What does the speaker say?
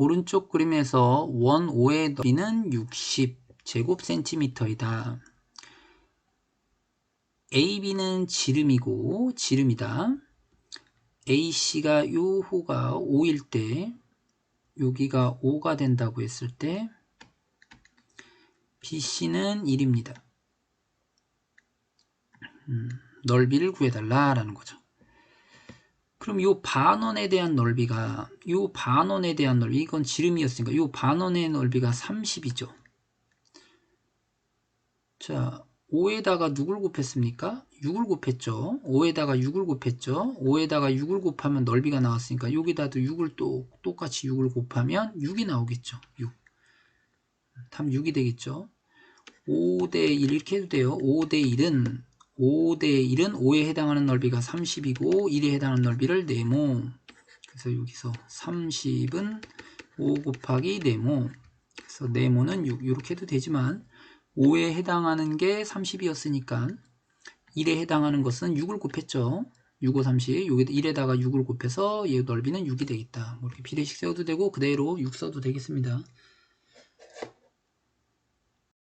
오른쪽 그림에서 원 5의 너비는 60 제곱센티미터이다. AB는 지름이고 지름이다. AC가 요 호가 5일 때 여기가 5가 된다고 했을 때 BC는 1입니다. 음, 넓이를 구해달라라는 거죠. 그럼 요 반원에 대한 넓이가 요 반원에 대한 넓이 이건 지름이었으니까 요 반원의 넓이가 30이죠. 자, 5에다가 누굴 곱했습니까? 6을 곱했죠. 5에다가 6을 곱했죠. 5에다가 6을 곱하면 넓이가 나왔으니까 여기다도 6을 또 똑같이 6을 곱하면 6이 나오겠죠. 6. 답 6이 되겠죠. 5대 1 이렇게 해도 돼요. 5대 1은 5대 1은 5에 해당하는 넓이가 30이고 1에 해당하는 넓이를 네모. 그래서 여기서 30은 5 곱하기 네모. 그래서 네모는 6 이렇게 해도 되지만 5에 해당하는 게 30이었으니까 1에 해당하는 것은 6을 곱했죠. 6, 5, 30 여기다 1에다가 6을 곱해서 얘 넓이는 6이 되겠다. 뭐 이렇게 비례식 세워도 되고 그대로 6 써도 되겠습니다